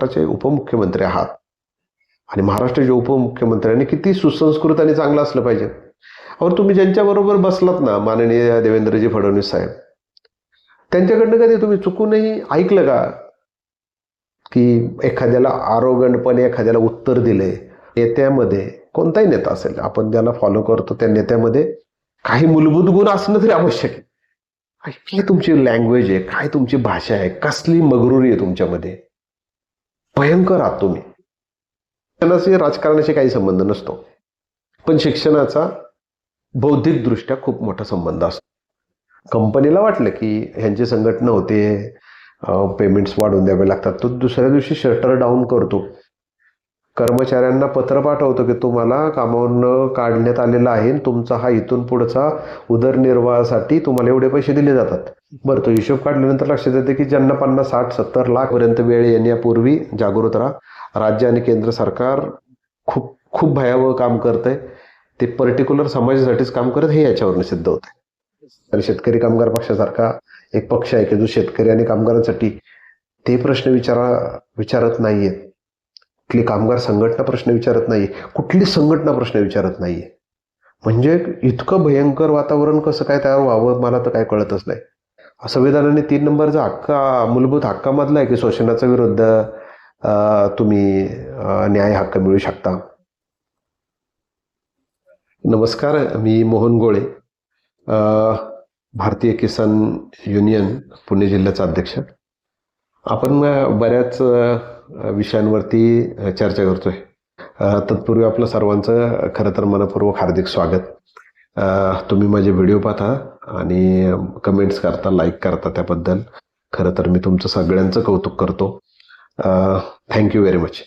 महाराष्ट्राचे उपमुख्यमंत्री आहात. आणि महाराष्ट्राच्या उपमुख्यमंत्र्यांनी किती सुसंस्कृत आणि चांगलं असलं पाहिजे. अहो तुम्ही ज्यांच्याबरोबर बसलात ना माननीय देवेंद्रजी फडणवीस साहेब त्यांच्याकडनं कधी तुम्ही चुकूनही ऐकलं का? की एखाद्याला आरोगणपणे एखाद्याला उत्तर दिले नेत्यामध्ये कोणताही नेता असेल आपण ज्याला फॉलो करतो त्या नेत्यामध्ये काही मूलभूत गुण असणं तरी आवश्यक आहे. काय तुमची लँग्वेज आहे काय तुमची भाषा आहे कसली मगरुरी आहे तुमच्यामध्ये? भयंकर आहात तुम्ही शिक्षणाशी राजकारणाशी काही संबंध नसतो. पण शिक्षणाचा बौद्धिकदृष्ट्या खूप मोठा संबंध असतो. कंपनीला वाटलं की ह्यांची संघटना होते पेमेंट्स वाढवून द्यावे लागतात. तो दुसऱ्या दिवशी शटर डाऊन करतो. कर्मचाऱ्यांना पत्र पाठवतो की तुम्हाला कामावरनं काढण्यात आलेलं आहे आणि तुमचा हा इथून पुढचा उदरनिर्वाहासाठी तुम्हाला एवढे पैसे दिले जातात. बरं तो हिशोब काढल्यानंतर लक्षात येते की ज्यांना पन्नास साठ सत्तर लाख पर्यंत वेळ येण्यापूर्वी जागृत राहा. राज्य आणि केंद्र सरकार खूप खूप भयावह काम करतंय. ते पर्टिक्युलर समाजासाठीच काम करत हे याच्यावरनं सिद्ध होते आणि शेतकरी कामगार पक्षासारखा एक पक्ष आहे की जो शेतकरी आणि कामगारांसाठी ते प्रश्न विचारा विचारत नाहीयेत कुठली कामगार संघटना प्रश्न विचारत नाही कुठली संघटना प्रश्न विचारत नाहीये. म्हणजे इतकं भयंकर वातावरण कसं काय तयार व्हावं मला तर काय कळतच नाही. संविधानाने तीन नंबरचा हक्का मूलभूत हक्कामधला आहे की शोषणाचा विरुद्ध तुम्ही न्याय हक्क मिळू शकता? नमस्कार मी मोहन गोळे भारतीय किसान युनियन पुणे जिल्ह्याचा अध्यक्ष. आपण बऱ्याच विषयांवरती चर्चा करतोय. तत्पूर्वी आपलं सर्वांचं खरं तर मनपूर्वक हार्दिक स्वागत. तुम्ही माझे व्हिडिओ पाहता आणि कमेंट्स करता लाईक करता त्याबद्दल. खरं तर मी तुमचं सगळ्यांचं कौतुक करतो. थँक्यू व्हेरी मच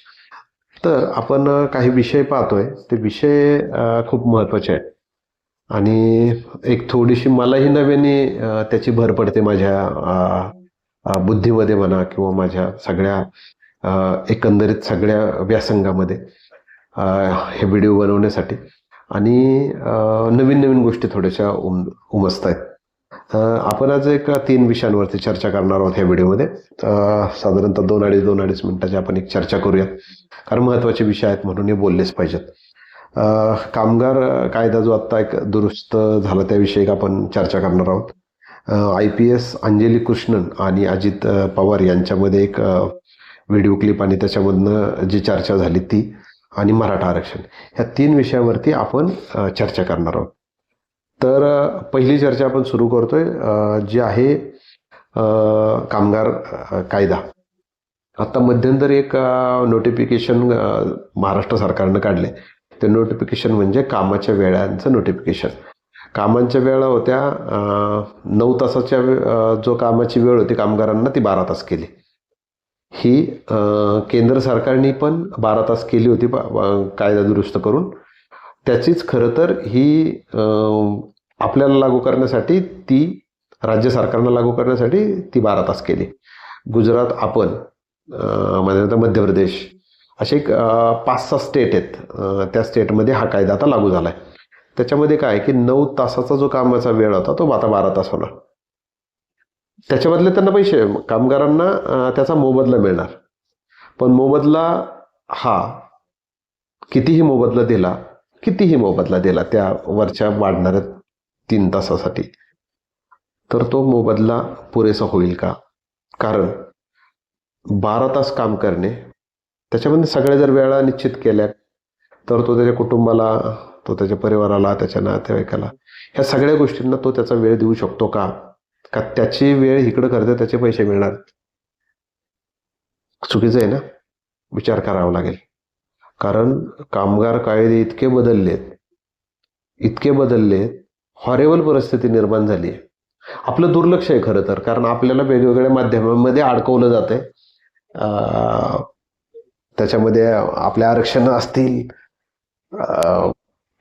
तर आपण काही विषय पाहतोय. ते विषय खूप महत्त्वाचे आहेत. आणि एक थोडीशी मलाही नव्याने त्याची भर पडते माझ्या बुद्धीमध्ये म्हणा किंवा माझ्या सगळ्या एकंदरीत सगळ्या व्यासंगामध्ये हे व्हिडिओ बनवण्यासाठी. आणि नवीन नवीन गोष्टी थोड्याशा उम उमसत आहेत आपण आज एक तीन विषयांवरती चर्चा करणार आहोत ह्या व्हिडिओमध्ये. साधारणतः दोन अडीच दोन अडीच मिनिटाची आपण एक चर्चा करूयात. कारण महत्त्वाचे विषय आहेत म्हणून हे बोललेच पाहिजेत. कामगार कायदा जो आत्ता एक दुरुस्त झाला त्याविषयी आपण चर्चा करणार आहोत. I P S Anjali Krishnan आणि अजित पवार यांच्यामध्ये एक व्हिडिओ क्लिप आणि त्याच्यामधनं जी चर्चा झाली ती आणि मराठा आरक्षण. ह्या तीन विषयावरती आपण चर्चा करणार आहोत. तर पहिली चर्चा आपण सुरू करतोय आहे जी आहे कामगार कायदा. आता मध्यंतरी एक नोटिफिकेशन महाराष्ट्र सरकारनं काढले. ते नोटिफिकेशन म्हणजे कामाच्या वेळांचं नोटिफिकेशन कामांच्या वेळा होत्या नऊ तासाच्या जो कामाची वेळ होती कामगारांना ती बारा तास केली. ही केंद्र सरकारने पण बारा तास केली होती कायदा दुरुस्त करून. त्याचीच खरं तर ही आपल्याला लागू करण्यासाठी ती राज्य सरकारनं लागू करण्यासाठी ती बारा तास केली. गुजरात आपण म्हणजे आता मध्य प्रदेश असे एक पाच सहा स्टेट आहेत. त्या स्टेटमध्ये हा कायदा आता लागू झाला आहे त्याच्यामध्ये काय की नऊ तासाचा जो कामाचा वेळ होता तो आता बारा तास होणार. त्याच्यामधले त्यांना पैसे कामगारांना त्याचा मोबदला मिळणार. पण मोबदला हा कितीही मोबदला दिला कितीही मोबदला दिला त्या वरच्या वाढणाऱ्या तीन तासासाठी तर तो मोबदला पुरेसा होईल का? कारण बारा तास काम करणे त्याच्यामध्ये सगळ्या जर वेळा निश्चित केल्या तर तो त्याच्या कुटुंबाला तो त्याच्या परिवाराला त्याच्या नातेवाईकाला ह्या सगळ्या गोष्टींना तो त्याचा वेळ देऊ शकतो का? का त्याची वेळ इकडं करते त्याचे पैसे मिळणार? चुकीचं आहे ना? विचार करावा लागेल. कारण कामगार कायदे इतके बदललेत इतके बदललेत हॉरेबल परिस्थिती निर्माण झाली आहे. आपलं दुर्लक्ष आहे खरं तर कारण आपल्याला वेगवेगळ्या माध्यमांमध्ये अडकवलं जात आहे त्याच्यामध्ये आपल्या आरक्षण असतील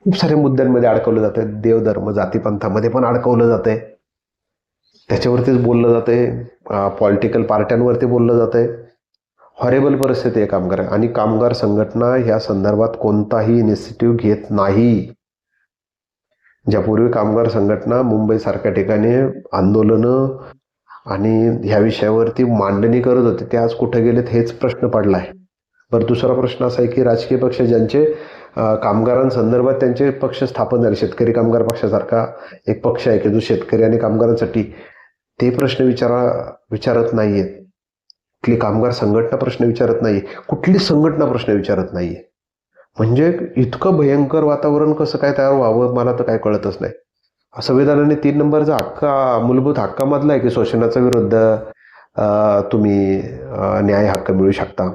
खूप साऱ्या मुद्द्यांमध्ये अडकवलं जाते देवधर्म जातीपंथामध्ये पण अडकवलं जातंय. त्याच्यावरतीच बोललं जातंय. पॉलिटिकल पार्ट्यांवरती बोललं जातंय. हॉरेबल परिस्थिती आहे कामगार. आणि कामगार संघटना ह्या संदर्भात कोणताही इनिशिएटिव्ह घेत नाही. ज्यापूर्वी कामगार संघटना मुंबईसारख्या ठिकाणी आंदोलनं आणि ह्या विषयावरती मांडणी करत होते. ते आज कुठे गेलेत हेच प्रश्न पडला आहे बरं दुसरा प्रश्न असा आहे की राजकीय पक्ष ज्यांचे कामगारांसंदर्भात त्यांचे पक्ष स्थापन झाले. शेतकरी कामगार पक्षासारखा एक पक्ष आहे की जो शेतकरी आणि कामगारांसाठी ते प्रश्न विचारा विचारत नाही आहेत कुठली कामगार संघटना प्रश्न विचारत नाही कुठली संघटना प्रश्न विचारत नाहीये. म्हणजे इतकं भयंकर वातावरण कसं काय तयार व्हावं मला तर काय कळतच नाही. संविधानाने तीन नंबरचा हक्का मूलभूत हक्कामधला आहे की शोषणाचा विरुद्ध तुम्ही न्याय हक्क मिळू शकता.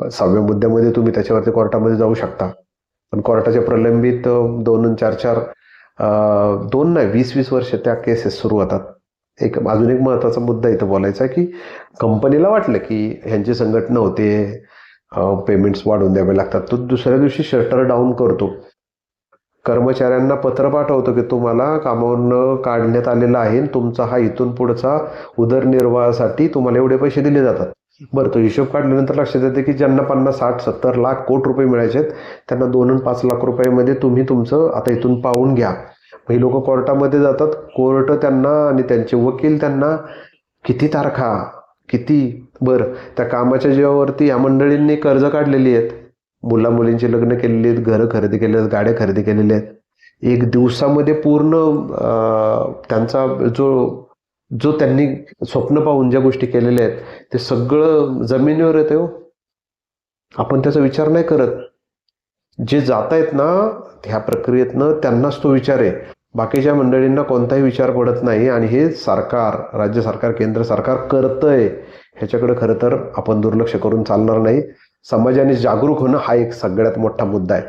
सहाव्या मुद्द्यामध्ये तुम्ही त्याच्यावरती कोर्टामध्ये जाऊ शकता. पण कोर्टाच्या प्रलंबित दोन चार चार दोन नाही वीस वीस वर्ष त्या केसेस सुरू होतात. एक अजून एक महत्त्वाचा मुद्दा इथं बोलायचा की कंपनीला वाटलं की ह्यांची संघटना होते पेमेंट्स वाढवून द्यावे लागतात तो दुसऱ्या दिवशी शटर डाऊन करतो. कर्मचाऱ्यांना पत्र पाठवतो की तुम्हाला कामावरनं काढण्यात आलेलं आहे तुमचा हा इथून पुढचा उदरनिर्वाहासाठी तुम्हाला एवढे पैसे दिले जातात. बरं तो हिशोब काढल्यानंतर लक्षात येते की ज्यांना पन्नास साठ सत्तर लाख कोट रुपये मिळायचे आहेत त्यांना दोन आणि पाच लाख रुपयामध्ये तुम्ही तुमचं आता इथून पाहून घ्या. ही लोक कोर्टामध्ये जातात. कोर्ट त्यांना आणि त्यांचे वकील त्यांना किती तारखा किती? बरं त्या कामाच्या जीवावरती या मंडळींनी कर्ज काढलेली आहेत. मुला मुलींची लग्न केलेली आहेत घरं खरेदी केली आहेत गाड्या खरेदी केलेल्या आहेत. एक दिवसामध्ये पूर्ण त्यांचा जो जो त्यांनी स्वप्न पाहून ज्या गोष्टी केलेल्या आहेत ते सगळं जमिनीवर येते हो. आपण त्याचा विचार नाही करत. जे जात आहेत ना ह्या प्रक्रियेतनं त्यांनाच तो विचार आहे. बाकीच्या मंडळींना कोणताही विचार पडत नाही आणि हे सरकार राज्य सरकार केंद्र सरकार करतंय. ह्याच्याकडे खरं तर आपण दुर्लक्ष करून चालणार नाही. समाजाने जागरूक होणं हा एक सगळ्यात मोठा मुद्दा आहे.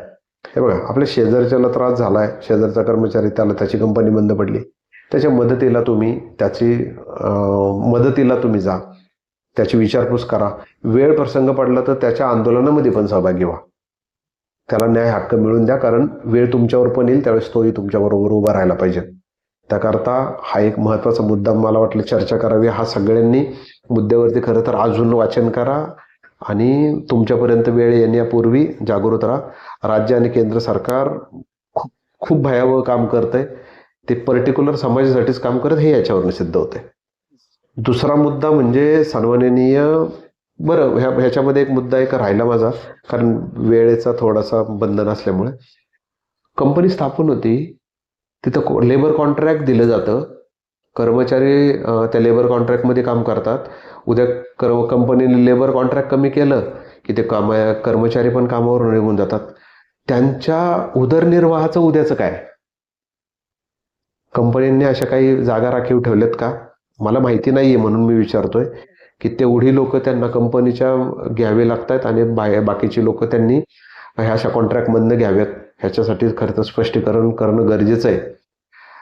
हे बघा आपल्या शेजारच्याला त्रास झाला आहे शेजारचा कर्मचारी त्याला त्याची कंपनी बंद पडली. त्याच्या मदतीला तुम्ही त्याची मदतीला तुम्ही जा. त्याची विचारपूस करा. वेळ प्रसंग पडला तर त्याच्या आंदोलनामध्ये पण सहभागी व्हा. त्याला न्याय हक्क मिळून द्या कारण वेळ तुमच्यावर पण येईल त्यावेळेस तोही तुमच्याबरोबर उभा राहायला पाहिजे. त्याकरता हा एक महत्त्वाचा मुद्दा मला वाटलं चर्चा करावी. हा सगळ्यांनी मुद्द्यावरती खरं तर अजून वाचन करा आणि तुमच्यापर्यंत वेळ येण्यापूर्वी जागृत राहा. राज्य आणि केंद्र सरकार खूप खूप भयावह काम करत आहे ते पर्टिक्युलर समाजासाठीच काम करत हे याच्यावरनं सिद्ध होते दुसरा मुद्दा म्हणजे सन्माननीय बरं ह्या ह्याच्यामध्ये एक मुद्दा एक राहिला माझा कारण वेळेचा थोडासा बंधन असल्यामुळे. कंपनी स्थापन होती तिथं लेबर कॉन्ट्रॅक्ट दिलं जातं. कर्मचारी त्या लेबर कॉन्ट्रॅक्टमध्ये काम करतात. उद्या कर्म कंपनीने लेबर कॉन्ट्रॅक्ट कमी केलं की ते काम कर्मचारी पण कामावर निघून जातात. त्यांच्या उदरनिर्वाहाचं उद्याचं काय? कंपनींनी अशा काही जागा राखीव ठेवल्यात का? मला माहिती नाही आहे म्हणून मी विचारतोय. की तेवढी लोक त्यांना कंपनीच्या घ्यावे लागतात आणि बा बाकीची लोक त्यांनी ह्या अशा कॉन्ट्रॅक्टमधनं घ्याव्यात. ह्याच्यासाठी खरं तर स्पष्टीकरण करणं गरजेचं आहे.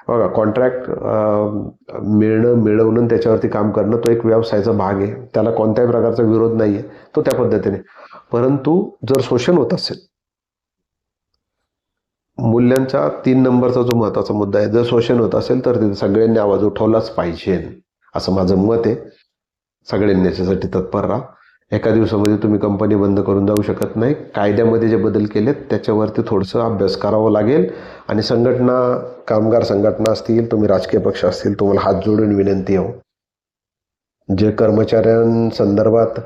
बघा कॉन्ट्रॅक्ट मिळणं मिळवणं त्याच्यावरती काम करणं तो एक व्यवसायाचा भाग आहे. त्याला कोणत्याही प्रकारचा विरोध नाही आहे तो त्या पद्धतीने. परंतु जर शोषण होत असेल मूल्यांचा तीन नंबरचा जो महत्त्वाचा मुद्दा आहे जर शोषण होत असेल तर तिथे सगळ्यांनी आवाज उठवलाच पाहिजे. असं माझं मत आहे. सगळ्यांनी याच्यासाठी तत्पर राहा. एका दिवसामध्ये तुम्ही कंपनी बंद करून जाऊ शकत नाही. कायद्यामध्ये जे बदल केलेत त्याच्यावरती थोडंसं अभ्यास करावं लागेल. आणि संघटना कामगार संघटना असतील तुम्ही राजकीय पक्ष असतील तुम्हाला हात जोडून विनंती आहे हो. जे कर्मचाऱ्यांसंदर्भात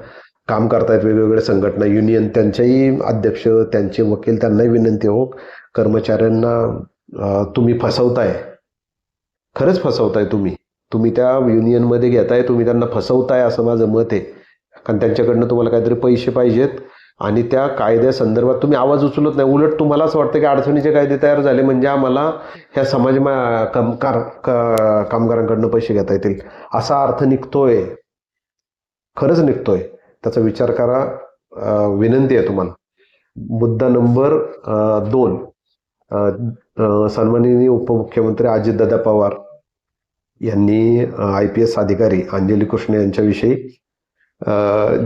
काम करतायत वेगवेगळ्या संघटना युनियन त्यांचेही अध्यक्ष त्यांचे वकील त्यांनाही विनंती हो. कर्मचाऱ्यांना तुम्ही फसवताय. खरंच फसवताय तुम्ही. तुम्ही त्या युनियनमध्ये घेताय तुम्ही त्यांना फसवताय असं माझं मत आहे. कारण त्यांच्याकडनं तुम्हाला काहीतरी पैसे पाहिजेत आणि त्या कायद्यासंदर्भात तुम्ही आवाज उचलत नाही. उलट तुम्हाला असं वाटतं की अडचणीचे कायदे तयार झाले म्हणजे आम्हाला ह्या समाज कामगार कामकार कामगारांकडनं पैसे घेता येतील. असा अर्थ निघतोय. खरंच निघतोय. त्याचा विचार करा. विनंती आहे तुम्हाला. मुद्दा नंबर दोन. सन्माननीय उपमुख्यमंत्री अजितदादा पवार. यांनी आय पी एस अधिकारी अंजली कृष्ण यांच्याविषयी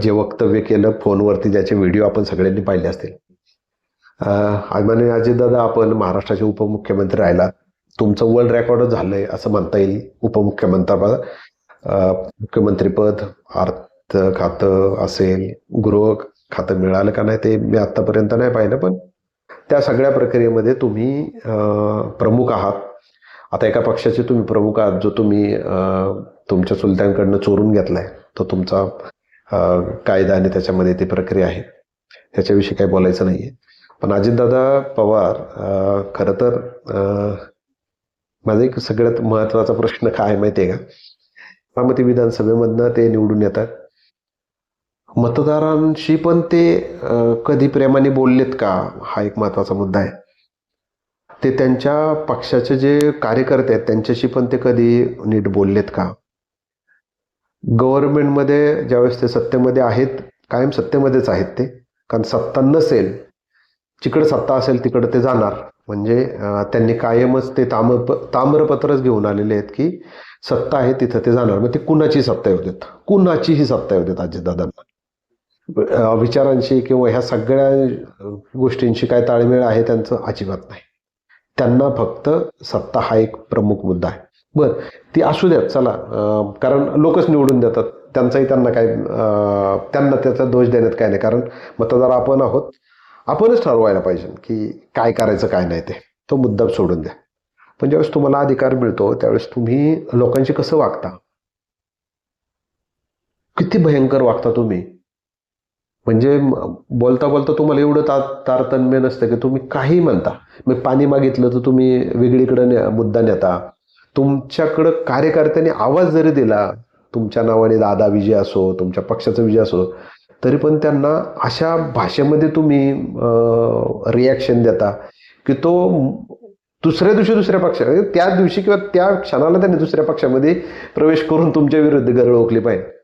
जे वक्तव्य केलं फोनवरती ज्याचे व्हिडिओ आपण सगळ्यांनी पाहिले असतील. अभिमान्य अजितदादा आपण महाराष्ट्राचे उपमुख्यमंत्री राहिला तुमचं वर्ल्ड रेकॉर्डच झालंय असं म्हणता येईल उपमुख्यमंत्रीपद. मुख्यमंत्रीपद अर्थ खातं असेल गृह खातं मिळालं का नाही ते मी आत्तापर्यंत नाही पाहिलं पण त्या सगळ्या प्रक्रियेमध्ये तुम्ही प्रमुख आहात. आता एका पक्षाचे तुम्ही प्रमुख आहात जो तुम्ही तुमच्या चुलत्यांकडनं चोरून घेतलाय तो तुमचा कायदा आणि त्याच्यामध्ये ती प्रक्रिया आहे. त्याच्याविषयी काही बोलायचं नाहीये. पण अजितदादा पवार खरं तर माझा एक सगळ्यात महत्त्वाचा प्रश्न काय आहे माहितीये का? बारामती विधानसभेमधनं ते निवडून येतात. मतदारांशी पण ते कधी प्रेमाने बोललेत का? हा एक महत्त्वाचा मुद्दा आहे. ते त्यांच्या पक्षाचे जे कार्यकर्ते आहेत त्यांच्याशी पण ते कधी नीट बोललेत का? गव्हर्नमेंटमध्ये ज्यावेळेस ते सत्तेमध्ये आहेत कायम सत्तेमध्येच आहेत ते. कारण सत्ता नसेल जिकडे सत्ता असेल तिकडे ते जाणार. म्हणजे त्यांनी कायमच ते ताम ताम्रपत्रच घेऊन आलेले आहेत की सत्ता आहे तिथं ते जाणार. मग ते कुणाची सत्ता येऊ देत? कुणाचीही सत्ता येऊ देत अजितदादांना? विचारांशी किंवा ह्या सगळ्या गोष्टींशी काय ताळमेळ आहे त्यांचं? अजिबात नाही. त्यांना फक्त सत्ता हा एक प्रमुख मुद्दा आहे. बर ती असू द्यात चला. कारण लोकच निवडून देतात. त्यांचाही त्यांना काय त्यांना त्याचा दोष देण्यात काय नाही. कारण मतदार आपण आहोत. आपणच ठरवायला पाहिजे की काय करायचं काय नाही ते. तो मुद्दा सोडून द्या. पण ज्यावेळेस तुम्हाला अधिकार मिळतो त्यावेळेस तुम्ही लोकांशी कसं वागता? किती भयंकर वागता तुम्ही? म्हणजे बोलता बोलता तुम्हाला एवढं ता तारतम्य नसतं की तुम्ही काही म्हणता. मी पाणी मागितलं तर तुम्ही वेगळीकडं ने- मुद्दा नेता. तुमच्याकडं कार्यकर्त्यांनी आवाज जरी दिला तुमच्या नावाने दादा विजय असो तुमच्या पक्षाचा विजय असो तरी पण त्यांना अशा भाषेमध्ये तुम्ही रिॲक्शन देता की तो दुसऱ्या दिवशी दुसऱ्या पक्षा म्हणजे त्या दिवशी किंवा त्या क्षणाला त्यांनी दुसऱ्या पक्षामध्ये प्रवेश करून तुमच्या विरुद्ध गरळ ओकली पाहिजे.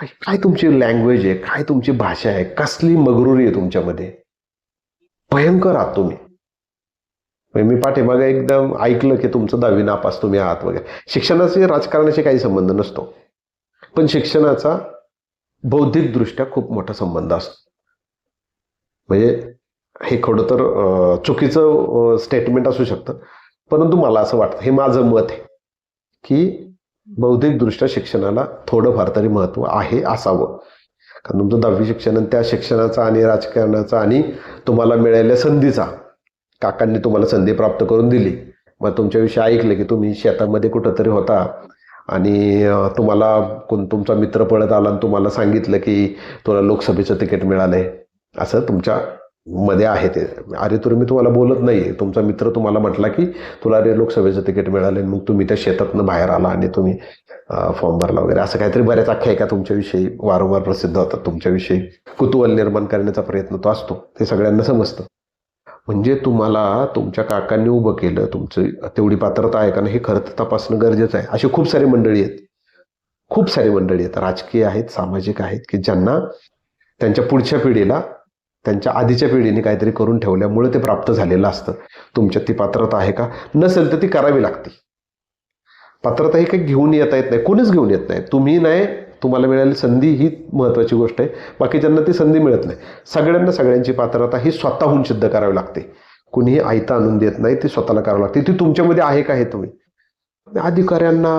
काय तुमची लँग्वेज आहे? काय तुमची भाषा आहे? कसली मगरुरी आहे तुमच्यामध्ये? भयंकर आहात तुम्ही. म्हणजे मी पाठीमागे एकदम ऐकलं की तुमचं दहावी नापास तुम्ही आहात वगैरे. शिक्षणाचे राजकारणाशी काही संबंध नसतो. पण शिक्षणाचा बौद्धिकदृष्ट्या खूप मोठा संबंध असतो. म्हणजे हे खरं तर चुकीचं स्टेटमेंट असू शकतं. परंतु मला असं वाटतं हे माझं मत आहे की बौद्धिकदृष्ट्या शिक्षणाला थोडंफार तरी महत्त्व आहे असावं. कारण तुमचं दहावी शिक्षण आणि त्या शिक्षणाचा आणि राजकारणाचा आणि तुम्हाला मिळालेल्या संधीचा काकांनी तुम्हाला संधी प्राप्त करून दिली. मग तुमच्याविषयी ऐकलं की तुम्ही शेतामध्ये कुठंतरी होता आणि तुम्हाला कोण तुमचा मित्र पळत आला आणि तुम्हाला सांगितलं की तुला लोकसभेचं तिकीट मिळालं आहे असं तुमच्या मध्ये आहे ते. अरे तुला मी तुम्हाला बोलत नाही. तुमचा मित्र तुम्हाला म्हटला की तुला अरे लोकसभेचं तिकीट मिळालं मग तुम्ही त्या शेतातनं बाहेर आला आणि तुम्ही फॉर्म भरला वगैरे. असं काहीतरी बऱ्याच आख्यायिका तुमच्याविषयी वारंवार प्रसिद्ध होतात. तुमच्याविषयी कुतूहल निर्माण करण्याचा प्रयत्न तो असतो. ते सगळ्यांना समजतं. म्हणजे तुम्हाला तुमच्या काकांनी उभं केलं तुमचं तेवढी पात्रता आहे का नाही हे खरं तर तपासणं गरजेचं आहे. अशी खूप सारी मंडळी आहेत. खूप सारी मंडळी आहेत. राजकीय आहेत सामाजिक आहेत की ज्यांना त्यांच्या पुढच्या पिढीला त्यांच्या आधीच्या पिढीने काहीतरी करून ठेवल्यामुळे ते प्राप्त झालेलं असतं. तुमच्यात ती पात्रता आहे का? नसेल तर ती करावी लागते. पात्रता ही काही घेऊन येता येत नाही. कोणीच घेऊन येत नाही. तुम्ही नाही तुम्हाला मिळालेली संधी ही महत्त्वाची गोष्ट आहे. बाकीच्यांना ती संधी मिळत नाही. सगळ्यांना सगळ्यांची पात्रता ही स्वतःहून सिद्ध करावी लागते. कुणीही आयता आणून देत नाही ती स्वतःला करावी लागते. ती तुमच्यामध्ये आहे का हे तुम्ही? अधिकाऱ्यांना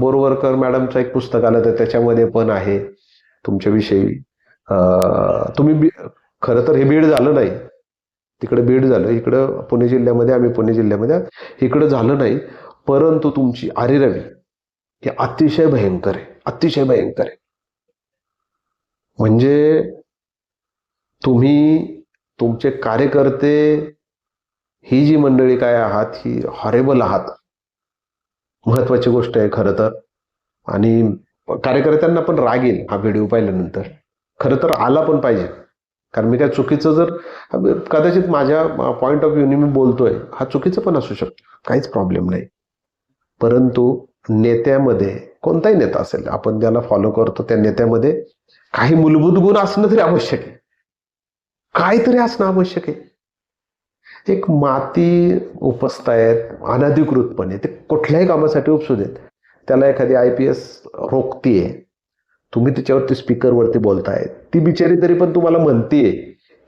बोरवरकर मॅडमचं एक पुस्तक आलं तर त्याच्यामध्ये पण आहे. तुमच्याविषयी तुम्ही खरं तर हे बीड झालं नाही. तिकडे बीड झालं इकडं पुणे जिल्ह्यामध्ये आम्ही पुणे जिल्ह्यामध्ये इकडं झालं नाही. परंतु तुमची आरिरवी ही अतिशय भयंकर आहे अतिशय भयंकर आहे. म्हणजे तुम्ही तुमचे कार्यकर्ते ही जी मंडळी काय आहात ही हॉरेबल आहात. महत्वाची गोष्ट आहे खरं तर. आणि कार्यकर्त्यांना पण राग येईल हा व्हिडिओ पाहिल्यानंतर. खरं तर आला पण पाहिजे. कारण मी काय चुकीचं जर कदाचित माझ्या पॉईंट ऑफ व्ह्यूने मी बोलतोय हा चुकीचं पण असू शकतो. काहीच प्रॉब्लेम नाही. परंतु नेत्यामध्ये कोणताही नेता असेल आपण ज्याला फॉलो करतो त्या नेत्यामध्ये काही मूलभूत गुण असणं तरी आवश्यक आहे. काहीतरी असणं आवश्यक आहे. एक माती उपसतायत अनधिकृतपणे ते कुठल्याही कामासाठी उपसू देत. त्याला एखादी आय पी एस रोखतीये तुम्ही तिच्यावरती स्पीकरवरती बोलताय. ती बिचारी तरी पण तुम्हाला म्हणतीये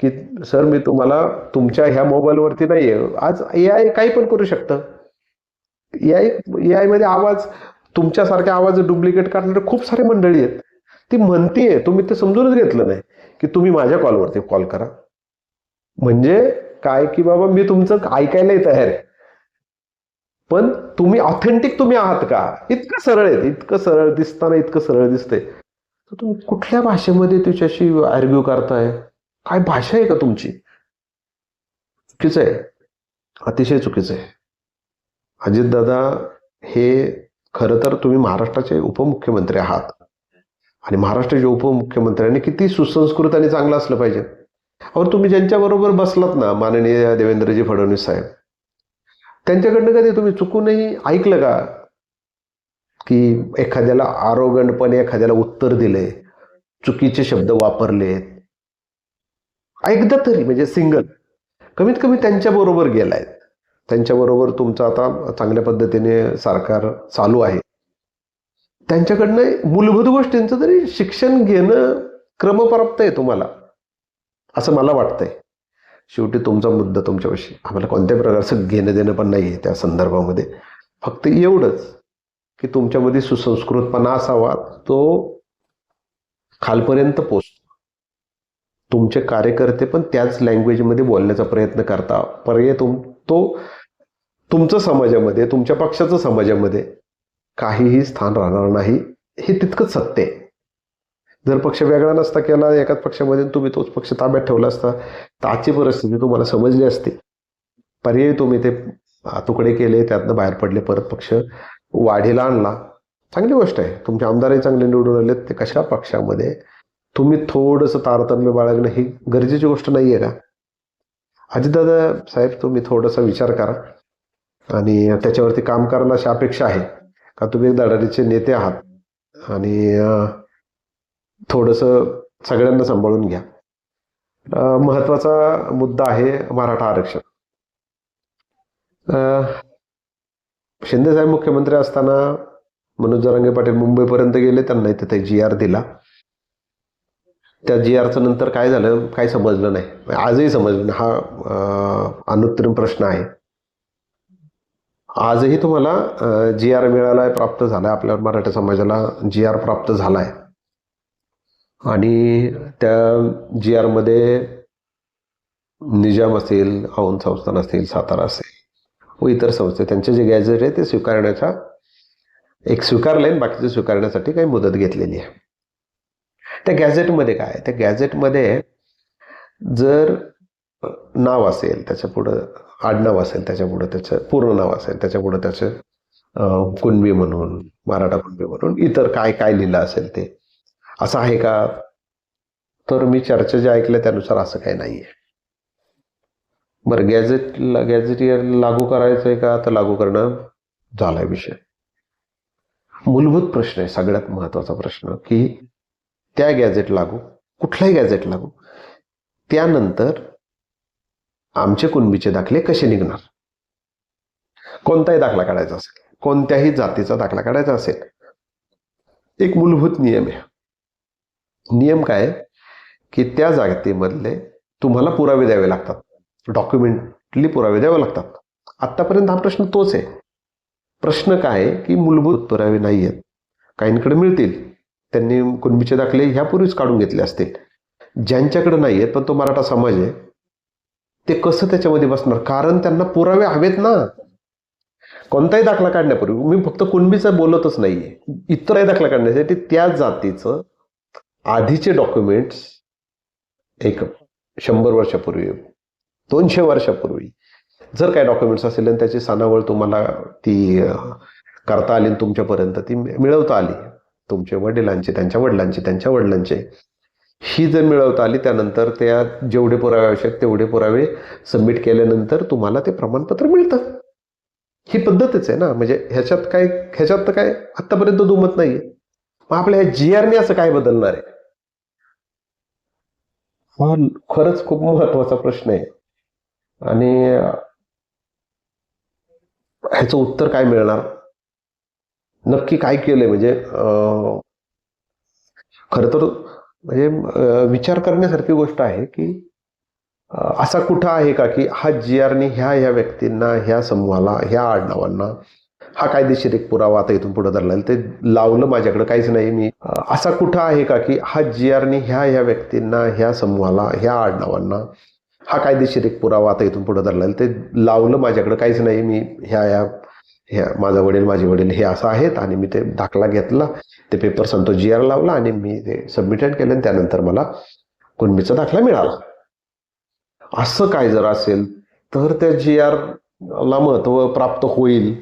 की सर मी तुम्हाला तुमच्या ह्या मोबाईलवरती नाहीये. आज ए आय काही पण करू शकतं. ए आय ए आयमध्ये आवाज तुमच्यासारखे आवाज डुप्लिकेट काढणारे खूप सारे मंडळी आहेत. ती म्हणतीये तुम्ही ते समजूनच घेतलं नाही की तुम्ही माझ्या कॉलवरती कॉल करा. म्हणजे काय की बाबा मी तुमचं ऐकायलाही तयार आहे. पण तुम्ही ऑथेंटिक तुम्ही आहात का? इतकं सरळ आहे इतकं सरळ दिसताना इतकं सरळ दिसतंय. तर तुम्ही कुठल्या भाषेमध्ये त्याच्याशी आर्ग्यू करताय? काय भाषा आहे का तुमची? चुकीचं आहे. अतिशय चुकीचं आहे. अजितदादा हे खरं तर तुम्ही महाराष्ट्राचे उपमुख्यमंत्री आहात. आणि महाराष्ट्राच्या उपमुख्यमंत्र्यांनी किती सुसंस्कृत आणि चांगलं असलं पाहिजे. अहो तुम्ही ज्यांच्याबरोबर बसलात ना माननीय देवेंद्रजी फडणवीस साहेब त्यांच्याकडनं कधी तुम्ही चुकूनही ऐकलं का? की एखाद्याला आरोगणपणे एखाद्याला उत्तर दिले चुकीचे शब्द वापरले. एकदा तरी म्हणजे सिंगल कमीत कमी त्यांच्याबरोबर गेलाय. त्यांच्याबरोबर तुमचं आता चांगल्या पद्धतीने सरकार चालू आहे. त्यांच्याकडनं मूलभूत गोष्टींचं तरी शिक्षण घेणं क्रमप्राप्त आहे तुम्हाला असं मला वाटतंय. शेवटी तुमचा मुद्दा तुमच्यापाशी. आम्हाला कोणत्याही प्रकारचं घेणं देणं पण नाही आहे त्या संदर्भामध्ये. फक्त एवढंच. की तुमच्यामध्ये सुसंस्कृतपणा असावा तो खालपर्यंत पोचतो. तुमचे कार्यकर्ते पण त्याच लँग्वेजमध्ये बोलण्याचा प्रयत्न करता पर्याय तुम तो तुमचं समाजामध्ये तुमच्या पक्षाचं समाजामध्ये काहीही स्थान राहणार नाही हे तितकंच सत्य आहे. जर पक्ष वेगळा नसता केला एकाच पक्षामध्ये तुम्ही तोच पक्ष ताब्यात ठेवला असता तर आजची परिस्थिती तुम्हाला समजली असती. पर्याय तुम्ही ते तुकडे केले त्यातनं बाहेर पडले परत पक्ष वाढीला आणला. चांगली गोष्ट आहे. तुमचे आमदारही चांगले निवडून आलेत. ते कशा पक्षामध्ये? तुम्ही थोडंसं तारतम्य बाळगणं ही गरजेची गोष्ट नाही आहे का? अजितदादा साहेब तुम्ही थोडासा विचार करा. आणि त्याच्यावरती काम करायला अशी अपेक्षा आहे का? तुम्ही एक नेते आहात. आणि थोडंसं सगळ्यांना सांभाळून घ्या. महत्त्वाचा मुद्दा आहे मराठा आरक्षण. शिंदेसाहेब मुख्यमंत्री असताना मनोज जरांगे पाटील मुंबईपर्यंत गेले त्यांना तिथे जी आर दिला. त्या जी आरचं नंतर काय झालं काय समजलं नाही. आजही समजलं नाही. हा अनुत्तरीण प्रश्न आहे. आजही तुम्हाला जी आर मिळाला आहे प्राप्त झालाय आपल्या मराठा समाजाला जी आर प्राप्त झालाय आणि त्या जी आरमध्ये निजाम असेल औंध संस्थान असतील सातारा असेल व इतर संस्थे. त्यांचे जे गॅजेट आहे ते स्वीकारण्याचा एक स्वीकारले आणि बाकीचे स्वीकारण्यासाठी काही मुदत घेतलेली आहे. त्या गॅझेटमध्ये काय त्या गॅझेटमध्ये जर नाव असेल त्याच्या पुढं आडनाव असेल त्याच्या पुढं त्याचं पूर्ण नाव असेल त्याच्या पुढं त्याचं कुणबी म्हणून मराठा कुणबी म्हणून इतर काय काय लिहिलं असेल ते. असं आहे का? तर मी चर्चा जे ऐकल्या त्यानुसार असं काही नाही आहे बरं गॅजेट गॅझेट लागू करायचं आहे का? तर लागू करणं झालाय विषय. मूलभूत प्रश्न आहे सगळ्यात महत्त्वाचा प्रश्न की त्या गॅझेट लागू कुठलाही गॅझेट लागू त्यानंतर आमचे कुणबीचे दाखले कसे निघणार? कोणताही दाखला काढायचा असेल कोणत्याही जातीचा दाखला काढायचा असेल एक मूलभूत नियम आहे. नियम काय? की त्या जातीमधले तुम्हाला पुरावे द्यावे लागतात. डॉक्युमेंटली पुरावे द्यावे लागतात. आत्तापर्यंत हा प्रश्न तोच आहे. प्रश्न काय आहे की मूलभूत पुरावे नाही आहेत. काहींकडे मिळतील. त्यांनी कुणबीचे दाखले ह्यापूर्वीच काढून घेतले असतील. ज्यांच्याकडे नाही आहेत पण तो मराठा समाज आहे ते कसं त्याच्यामध्ये बसणार? कारण त्यांना पुरावे हवेत ना. कोणताही दाखला काढण्यापूर्वी मी फक्त कुणबीचा बोलतच नाहीये. इतरही दाखला काढण्यासाठी त्या जातीचं आधीचे डॉक्युमेंट्स एक शंभर वर्षापूर्वी दोनशे वर्षापूर्वी. जर काय डॉक्युमेंट्स असेल आणि त्याची सणावळ तुम्हाला ती करता आली तुमच्यापर्यंत ती मिळवता आली तुमच्या वडिलांची त्यांच्या वडिलांची त्यांच्या वडिलांचे ही जर मिळवता आली त्यानंतर त्या जेवढे पुरावे आवश्यक तेवढे पुरावे सबमिट केल्यानंतर तुम्हाला ते प्रमाणपत्र मिळतं. ही पद्धतच आहे ना. म्हणजे ह्याच्यात काय ह्याच्यात तर काय आतापर्यंत दुमत नाही मग आपल्या ह्या जी आरने असं काय बदलणार आहे? हा खरंच खूप महत्त्वाचा प्रश्न आहे. आणि ह्याचं उत्तर काय मिळणार? नक्की काय केलंय? म्हणजे खर तर म्हणजे विचार करण्यासारखी गोष्ट आहे की असा कुठं आहे का की हा जी आरने ह्या ह्या व्यक्तींना ह्या समूहाला ह्या आडनावांना हा कायदेशीर एक पुरावा आता इथून पुढे धरला ते लावलं माझ्याकडे काहीच नाही. मी असा कुठं आहे का की हा जी आरने ह्या ह्या व्यक्तींना ह्या समूहाला ह्या आडनावांना हा कायदेशीर एक पुरावा आता इथून पुढे धरला ते लावलं माझ्याकडे काहीच नाही. मी ह्या ह्या ह्या माझा वडील माझे वडील हे असं आहेत आणि मी ते दाखला घेतला. ते पेपर संतोष जी आर लावला आणि मी ते सबमिटेड केलं आणि त्यानंतर मला कुणबीचा दाखला मिळाला. असं काय जर असेल तर त्या जी आर ला महत्त्व प्राप्त होईल.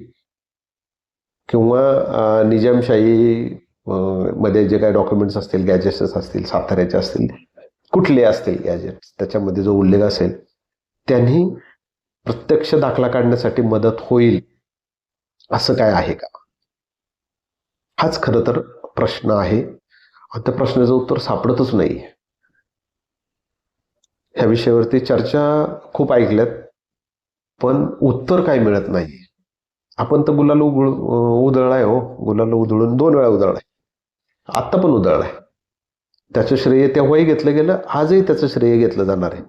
किंवा निजामशाही मध्ये जे काही डॉक्युमेंट्स असतील गॅजेट्स असतील साताऱ्याचे असतील कुठले असतील गॅजेट्स त्याच्यामध्ये जो उल्लेख असेल त्यांनी प्रत्यक्ष दाखला काढण्यासाठी मदत होईल असं काय आहे का? हाच खरं तर प्रश्न आहे. त्या प्रश्नाचं उत्तर सापडतच नाही. ह्या विषयावरती चर्चा खूप ऐकल्यात पण उत्तर काय मिळत नाही. आपण तर गुलाल उघळ उधळलाय हो. गुलाल उधळून दोन वेळा उधळलाय. आत्ता पण उधळलाय. त्याचं श्रेय तेव्हाही घेतलं गेलं आजही त्याचं श्रेय घेतलं जाणार आहे.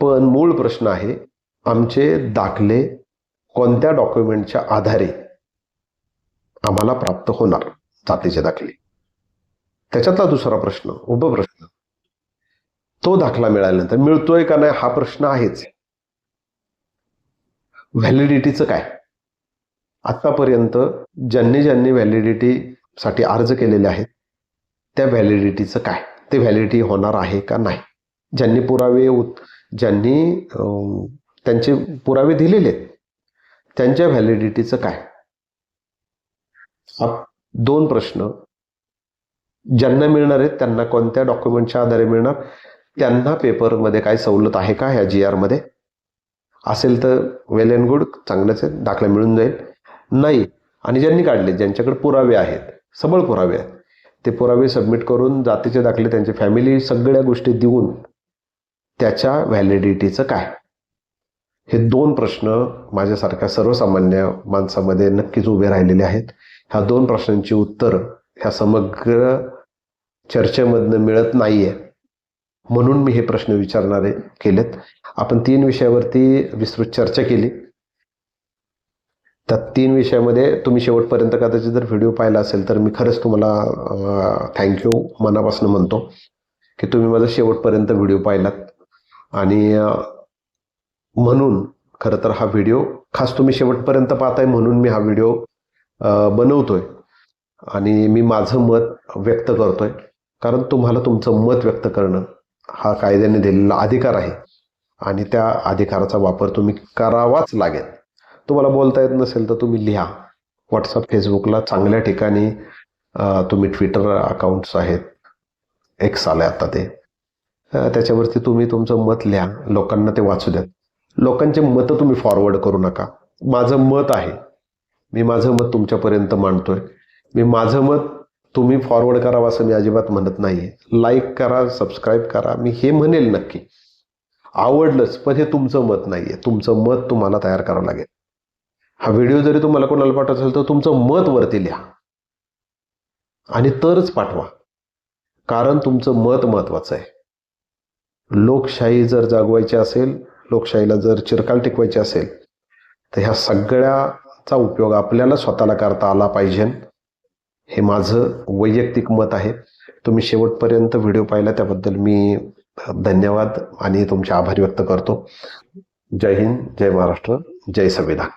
पण मूळ प्रश्न आहे आमचे दाखले कोणत्या डॉक्युमेंटच्या आधारे आम्हाला प्राप्त होणार जातीचे दाखले? त्याच्यातला दुसरा प्रश्न उपप्रश्न प्रश्न तो दाखला मिळाल्यानंतर मिळतोय का नाही हा प्रश्न आहेच. व्हॅलिडिटीचं काय? आतापर्यंत ज्यांनी ज्यांनी व्हॅलिडिटीसाठी अर्ज केलेले आहेत त्या व्हॅलिडिटीचं काय? ते व्हॅलिडिटी होणार आहे का नाही? ज्यांनी पुरावे उत- ज्यांनी त्यांचे पुरावे दिलेले आहेत त्यांच्या व्हॅलिडिटीचं काय? दोन प्रश्न. ज्यांना मिळणार आहेत त्यांना कोणत्या डॉक्युमेंटच्या आधारे मिळणार? त्यांना पेपरमध्ये काय सवलत आहे का ह्या जी आरमध्ये असेल तर वेल अँड गुड चांगलंच आहे दाखला मिळून जाईल. नाही. आणि ज्यांनी काढले ज्यांच्याकडे पुरावे आहेत सबळ पुरावे आहेत ते पुरावे सबमिट करून जातीचे दाखले त्यांची फॅमिली सगळ्या गोष्टी देऊन त्याच्या व्हॅलिडिटीचं काय? हे दोन प्रश्न माझ्यासारख्या सर्वसामान्य माणसामध्ये नक्कीच उभे राहिलेले आहेत. ह्या दोन प्रश्नांची उत्तर ह्या समग्र चर्चेमधनं मिळत नाही आहे म्हणून मी हे प्रश्न विचारणारे केलेत. आपण तीन विषयावरती विस्तृत चर्चा केली. त्या तीन विषयामध्ये तुम्ही शेवटपर्यंत कदाचित जर व्हिडिओ पाहिला असेल तर मी खरंच तुम्हाला थँक्यू मनापासून म्हणतो की तुम्ही माझा शेवटपर्यंत व्हिडिओ पाहिलात. आणि म्हणून खरं तर हा व्हिडिओ खास तुम्ही शेवटपर्यंत पाहताय म्हणून मी हा व्हिडिओ बनवतोय. आणि मी माझं मत व्यक्त करतोय. कारण तुम्हाला तुमचं मत व्यक्त करणं हा कायद्याने दिलेला अधिकार आहे. आणि त्या अधिकाराचा वापर तुम्ही करावाच लागेल. तुम्हाला बोलता येत नसेल तर तुम्ही लिहा. व्हॉट्सअप फेसबुकला चांगल्या ठिकाणी तुम्ही ट्विटर अकाउंट्स आहेत. एक्स आले आता ते. त्याच्यावरती तुम्ही तुमचं मत लिहा. लोकांना ते वाचू द्या. लोकांचे मतं तुम्ही फॉरवर्ड करू नका. माझं मत आहे. मी माझं मत तुमच्यापर्यंत मांडतोय. मी माझं मत तुम्ही फॉरवर्ड करावं असं मी अजिबात म्हणत नाही लाईक करा सबस्क्राईब करा. मी हे म्हणेल नक्की. आवडलंच पण हे तुमचं मत नाही आहे तुमचं मत तुम्हाला तयार करावं लागेल. हा व्हिडिओ जरी तुम्हाला कोणाला पाठवत असेल तर तुमचं मत वरती लिहा. आणि तरच पाठवा. कारण तुमचं मत महत्वाचं आहे. लोकशाही जर जागवायची असेल लोकशाहीला जर चिरकाल टिकवायची असेल तर ह्या सगळ्याचा उपयोग आपल्याला स्वतःला करता आला पाहिजे. हे माझं वैयक्तिक मत आहे. तुम्ही शेवटपर्यंत व्हिडिओ पाहिला त्याबद्दल मी धन्यवाद आणि तुमचे आभार व्यक्त करतो. जय हिंद जय महाराष्ट्र जय संविधान.